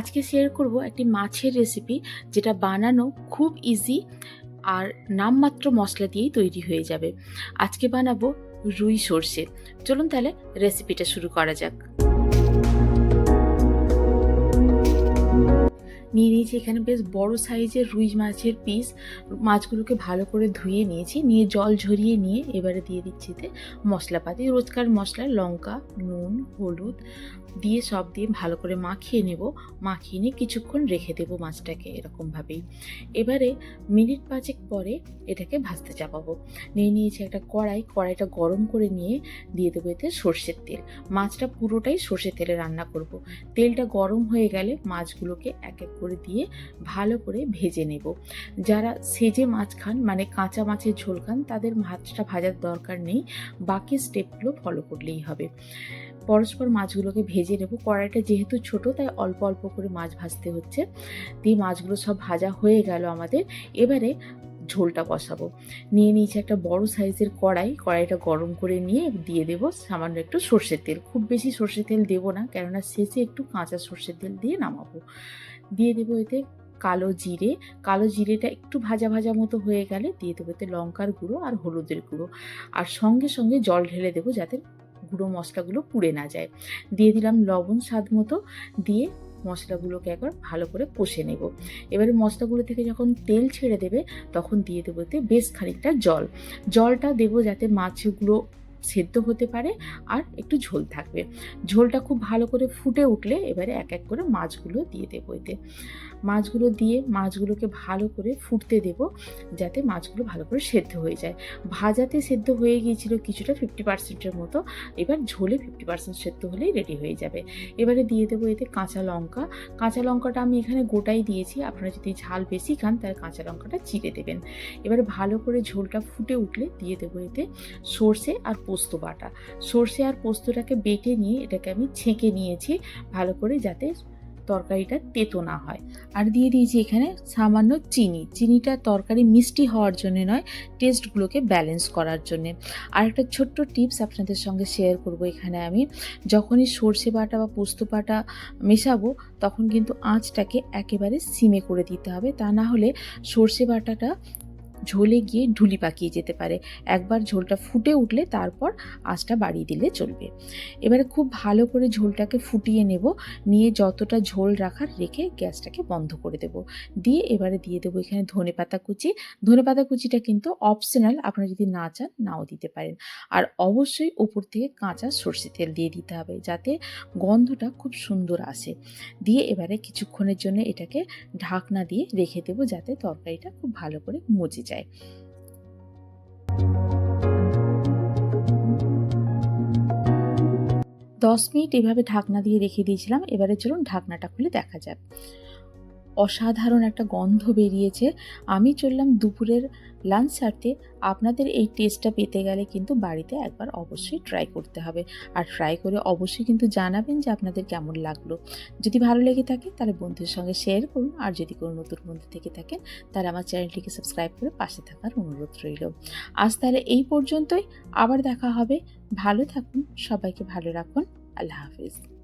আজকে শেয়ার করব একটি মাছের রেসিপি যেটা বানানো খুব ইজি আর নামমাত্র মশলা দিয়েই তৈরি হয়ে যাবে। আজকে বানাবো রুই সর্ষে। চলুন তাহলে রেসিপিটা শুরু করা যাক। নিয়ে নিয়েছি। এখানে বেশ বড় সাইজের রুই মাছের পিস। মাছগুলোকে ভালো করে ধুয়ে নিয়েছি। নিয়ে জল ঝরিয়ে নিয়ে এবারে দিয়ে দিচ্ছি এতে মশলাপাতি। রোজকার মশলা, লঙ্কা, নুন, হলুদ দিয়ে সব দিয়ে ভালো করে মাখিয়ে নেব। মাখিয়ে নিয়ে কিছুক্ষণ রেখে দেবো মাছটাকে এরকমভাবেই। এবারে মিনিট পাঁচেক পরে এটাকে ভাজতে চাপাবো। নিয়ে নিয়েছি একটা কড়াই। কড়াইটা গরম করে নিয়ে দিয়ে দেবো এতে সর্ষের তেল। মাছটা পুরোটাই সর্ষের তেলে রান্না করব। তেলটা গরম হয়ে গেলে মাছগুলোকে এক এক করে দিয়ে ভালো করে ভেজে নেব। যারা সেজে মাছ খান মানে কাঁচা মাছের ঝোল খান, তাদের মাছটা ভাজার দরকার নেই। বাকি স্টেপগুলো ফলো করলেই হবে। পরস্পর মাছগুলোকে ভেজে নেব। কড়াইটা যেহেতু ছোট, তাই অল্প অল্প করে মাছ ভাজতে হচ্ছে। দিয়ে মাছগুলো সব ভাজা হয়ে গেল আমাদের। এবারে ঝোলটা বসাবো। নিয়ে নিয়েছি একটা বড় সাইজের কড়াই। কড়াইটা গরম করে নিয়ে দিয়ে দেবো সামান্য একটু সর্ষের তেল। খুব বেশি সর্ষের তেল দেবো না, কেননা শেষে একটু কাঁচা সর্ষের তেল দিয়ে নামাবো। দিয়ে দেবো এতে কালো জিরে। কালো জিরেটা একটু ভাজা ভাজা মতো হয়ে গেলে দিয়ে দেবো এতে লঙ্কার গুঁড়ো আর হলুদের গুঁড়ো। আর সঙ্গে সঙ্গে জল ঢেলে দেবো যাতে গুঁড়ো মশলাগুলো পুড়ে না যায়। দিয়ে দিলাম লবণ স্বাদ মতো দিয়ে মশলাগুলোকে একবার ভালো করে কষে নেব। এবারে মশলাগুলো থেকে যখন তেল ছেড়ে দেবে তখন দিয়ে দেবো এতে বেশ খানিকটা জল। জলটা দেবো যাতে মাছগুলো সেদ্ধ হতে পারে আর একটু ঝোল থাকবে। ঝোলটা খুব ভালো করে ফুটে উঠলে এবারে এক এক করে মাছগুলো দিয়ে দেবো এতে। মাছগুলো দিয়ে মাছগুলোকে ভালো করে ফুটতে দেব যাতে মাছগুলো ভালো করে সেদ্ধ হয়ে যায়। ভাজাতে সেদ্ধ হয়ে গিয়েছিল কিছুটা ফিফটি পার্সেন্টের মতো। এবার ঝোলে ফিফটি পার্সেন্ট সেদ্ধ হলেই রেডি হয়ে যাবে। এবারে দিয়ে দেবো এতে কাঁচা লঙ্কা। কাঁচা লঙ্কাটা আমি এখানে গোটাই দিয়েছি। আপনারা যদি ঝাল বেশি খান তাহলে কাঁচা লঙ্কাটা চিড়ে দেবেন। এবারে ভালো করে ঝোলটা ফুটে উঠলে দিয়ে দেবো এতে সর্ষে আর পোস্ত বাটা সর্ষে আর পোস্তটাকে বেটে নিয়ে এটাকে আমি ছেঁকে নিয়েছি, ভালো করে যাতে তরকারিটা তেতো না হয়। আর দিয়ে দিয়েছি এখানে সামান্য চিনি। চিনিটা তরকারি মিষ্টি হওয়ার জন্য নয়, টেস্টগুলোকে ব্যালেন্স করার জন্য। আর একটা ছোট্ট টিপস আপনাদের সঙ্গে শেয়ার করব এখানে আমি। যখনই সর্ষে বাটা বা পোস্ত বাটা মেশাবো, তখন কিন্তু আঁচটাকে একেবারে সিমে করে দিতে হবে। তা না হলে সর্ষে বাটাটা ঝোলে গিয়ে ঢুলি পাকিয়ে যেতে পারে। একবার ঝোলটা ফুটে উঠলে তারপর আঁচটা বাড়িয়ে দিলে চলবে। এবারে খুব ভালো করে ঝোলটাকে ফুটিয়ে নেব। নিয়ে যতটা ঝোল রাখার রেখে গ্যাসটাকে বন্ধ করে দেব। দিয়ে এবারে দিয়ে দেবো এখানে ধনে পাতা কুচি। ধনে পাতা কুচিটা কিন্তু অপশনাল আপনারা যদি না চান নাও দিতে পারেন। আর অবশ্যই ওপর থেকে কাঁচা সর্ষে তেল দিয়ে দিতে হবে যাতে গন্ধটা খুব সুন্দর আসে। দিয়ে এবারে কিছুক্ষণের জন্য এটাকে ঢাকনা দিয়ে রেখে দেবো যাতে তরকারিটা খুব ভালো করে মজে যায়। দশ মিনিট এভাবে ঢাকনা দিয়ে রেখে দিয়েছিলাম। এবারে চলুন ঢাকনাটা খুলে দেখা যাক। অসাধারণ একটা গন্ধ বেরিয়েছে। আমি চললাম দুপুরের লাঞ্চ সারতে আপনাদের এই টেস্টটা পেতে গেলে কিন্তু বাড়িতে একবার অবশ্যই ট্রাই করতে হবে। আর ট্রাই করে অবশ্যই কিন্তু জানাবেন যে আপনাদের কেমন লাগল। যদি ভালো লেগে থাকে তাহলে বন্ধুদের সঙ্গে শেয়ার করুন। আর যদি কোনো নতুন বন্ধু থেকে থাকেন তাহলে আমার চ্যানেলটিকে সাবস্ক্রাইব করে পাশে থাকার অনুরোধ রইল। আজ তাহলে এই পর্যন্তই। আবার দেখা হবে। ভালো থাকুন। সবাইকে ভালো রাখুন। আল্লাহ হাফিজ।